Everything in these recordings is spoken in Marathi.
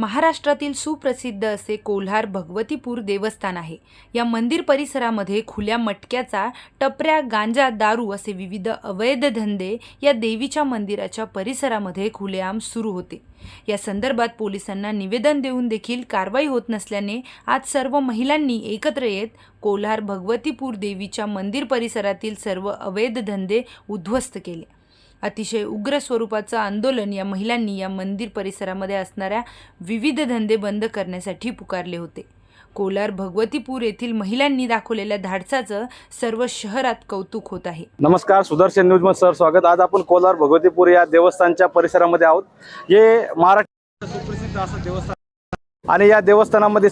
महाराष्ट्रातील सुप्रसिद्ध असे कोल्हार भगवतीपूर देवस्थान आहे. या मंदिर परिसरामध्ये खुल्या मटक्याचा टपऱ्या गांजा दारू असे विविध अवैध धंदे या देवीच्या मंदिराच्या परिसरामध्ये खुलेआम सुरू होते. या संदर्भात पोलिसांना निवेदन देऊन देखील कारवाई होत नसल्याने आज सर्व महिलांनी एकत्र येत कोल्हार भगवतीपूर देवीच्या मंदिर परिसरातील सर्व अवैध धंदे उद्ध्वस्त केले. अतिशय उग्र स्वरूपाचं आंदोलन या महिलांनी या मंदिर परिसरामध्ये असणाऱ्या विविध धंदे बंद करण्यासाठी पुकारले होते. कोलार भगवतीपूर येथील महिलांनी दाखवलेल्या धाडसाचं सर्व शहरात कौतुक होत आहे. नमस्कार सुदर्शन न्यूजमध्ये सर स्वागत. आज आपण कोलार भगवतीपूर या देवस्थानच्या परिसरामध्ये आहोत. हे महाराष्ट्र सुप्रसिद्ध असं देवस्थान आणि या देवस्थानामध्ये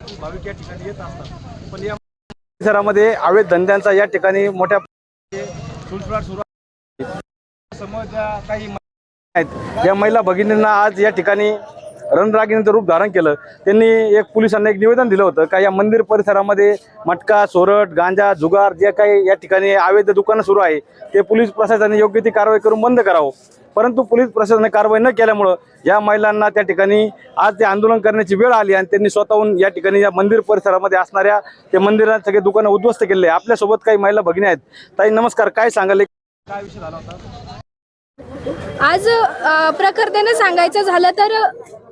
भाविक या ठिकाणी येत असतात. पण या परिसरामध्ये अवैध धंद्यांचा या ठिकाणी मोठ्या सुरू समोर ज्या काही महिला आहेत. या महिला भगिनींना आज या ठिकाणी रणरागिणीचं रूप धारण केलं. त्यांनी एक पोलिसांना एक निवेदन दिलं होतं का या मंदिर परिसरामध्ये मटका सोरट गांजा जुगार जे काही या ठिकाणी अवैध दुकानं सुरू आहे ते पोलीस प्रशासनाने योग्य ती कारवाई करून बंद करावं. परंतु पोलीस प्रशासनाने कारवाई न केल्यामुळं या महिलांना त्या ठिकाणी आज ते आंदोलन करण्याची वेळ आली आणि त्यांनी स्वतःहून या ठिकाणी या मंदिर परिसरामध्ये असणाऱ्या ते मंदिरात सगळे दुकानं उद्ध्वस्त केले आपल्यासोबत काही महिला भगिनी आहेत. ताई नमस्कार. काय सांगाल? काय विषय झाला होता? आज अ, सांगायचं झालं तर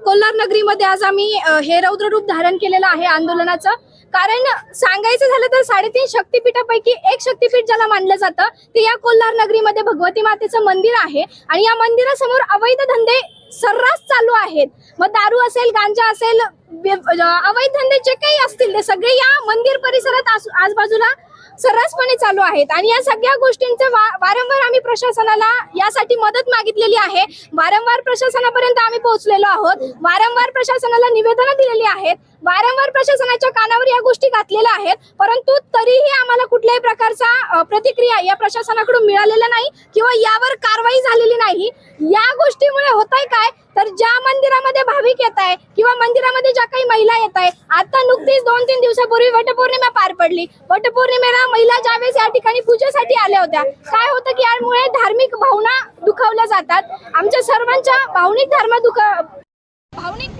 कोल्हार नगरीमध्ये आज आम्ही हे रौद्र रूप धारण केलेलं आहे आंदोलनाचं. कारण सांगायचं झालं तर साडेतीन शक्तीपीठापैकी एक शक्तिपीठ ज्याला मानलं जातं ते या कोल्हार नगरीमध्ये भगवती मातेचं मंदिर आहे. आणि या मंदिरासमोर अवैध धंदे सर्रास चालू आहेत. मग दारू असेल गांजा असेल अवैध धंदे जे काही असतील ते सगळे या मंदिर परिसरात आजूबाजूला आजबाजूला सर्रासपणे चालू आहेत. आणि या सगळ्या गोष्टींचे वा- वारंवार आम्ही प्रशासनाला यासाठी मदत मागितलेली आहे. वारंवार प्रशासनापर्यंत आम्ही पोहोचलेलो आहोत. वारंवार प्रशासनाला निवेदनं दिलेली आहेत. वारंवार प्रशासनाच्या कानावर या गोष्टी घातलेल्या आहेत. परंतु तरीही आम्हाला कुठल्याही प्रकारचा प्रतिक्रिया या प्रशासनाकडून मिळालेला नाही किंवा यावर कारवाई झालेली नाही. या गोष्टीमुळे होत आहे काय? तर ज्या मंदिरामध्ये भाविक येत आहे किंवा मंदिरामध्ये ज्या काही महिला येत आहे आता नुकतीच दोन तीन दिवसापूर्वी वटपौर्णिमा पार पडली. वटपौर्णिमेला महिला ज्यावेळेस या ठिकाणी पूजेसाठी आल्या होत्या काय होतं की यामुळे धार्मिक भावना दुखावल्या जातात. आमच्या सर्वांच्या भावनिक धर्म दुख भावनिक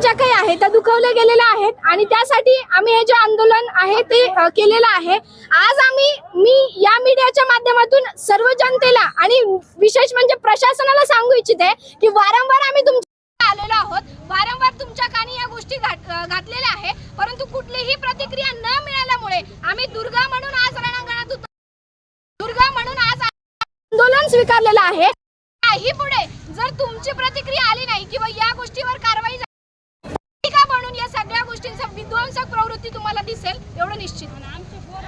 ज्या काही आहेत त्या दुखवल्या गेलेल्या आहेत आणि त्यासाठी आम्ही हे जे आंदोलन आहे ते केलेलं आहे. आज आम्ही मी या मीडियाच्या माध्यमातून सर्व जनतेला आणि विशेष म्हणजे प्रशासनाला सांगू इच्छिते की वारंवार आम्ही तुमच्या आलेलो आहोत. वारंवार तुमच्या कानी या गोष्टी घात- घातलेल्या आहे. परंतु कुठलीही प्रतिक्रिया न मिळाल्यामुळे आम्ही दुर्गा म्हणून आज रणांगणात होतो दुर्गा म्हणून आज आंदोलन स्वीकारलेलं आहे. काही पुढे जर तुमची प्रतिक्रिया आली नाही किंवा या गोष्टीवर कारवाई झाली का म्हणून या सगळ्या गोष्टींचा विध्वंसक प्रवृत्ती तुम्हाला दिसेल एवढं निश्चित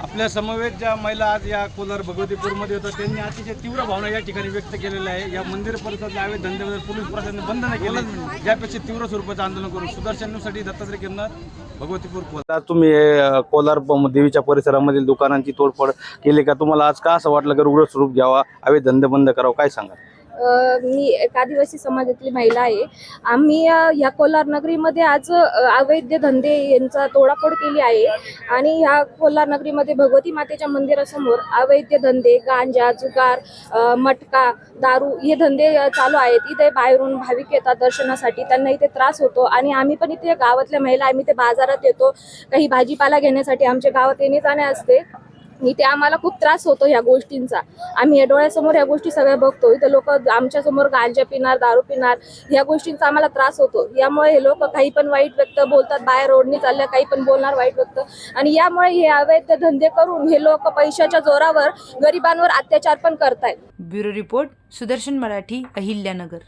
आपल्या समवेत ज्या महिला आज या कोलार भगवतीपूरमध्ये होत्या त्यांनी अतिशय तीव्र भावना या ठिकाणी व्यक्त केलेल्या आहे या मंदिर परिसरातल्या अवैध धंद्याबद्दल पोलीस प्रशासनाने बंद नाही केलं यापेक्षा तीव्र स्वरूपाचं आंदोलन करून सुदर्शन न्यूजसाठी दत्तात्रय किरणार भगवतीपूर कोलार. तुम्ही कोलार देवीच्या परिसरामधील दुकानांची तोडफोड केली का? तुम्हाला आज का असं वाटलं की रुग्ण स्वरूप घ्यावा अवैध धंदे बंद करावं? काय सांगा मी एक आदिवासी समाजातली महिला आहे. आम्ही या ह्या कोल्हार नगरीमध्ये आज अवैध धंदे यांचा तोडाफोड केली आहे. आणि ह्या कोल्हार नगरीमध्ये भगवती मातेच्या मंदिरासमोर अवैध धंदे गांजा जुगार मटका दारू हे धंदे चालू आहेत. इथे बाहेरून भाविक येतात दर्शनासाठी. त्यांना इथे त्रास होतो. आणि आम्ही पण इथे गावातल्या महिला आम्ही ते बाजारात येतो. काही भाजीपाला घेण्यासाठी आमच्या गावात येणे जाणे असते. इथे आम्हाला खूप त्रास होतो ह्या गोष्टींचा. आम्ही या डोळ्यासमोर ह्या गोष्टी सगळ्या बघतो. इथं लोक आमच्यासमोर गांजा पिणार दारू पिणार ह्या गोष्टींचा आम्हाला त्रास होतो. यामुळे हे लोक काही पण वाईट व्यक्त बोलतात बाहेर रोडनी चालल्या काही पण बोलणार वाईट व्यक्त. आणि यामुळे हे अवैध धंदे करून हे लोक पैशाच्या जोरावर गरिबांवर अत्याचार पण करतायत. Bureau report Sudarshan Marathi Ahilyanagar.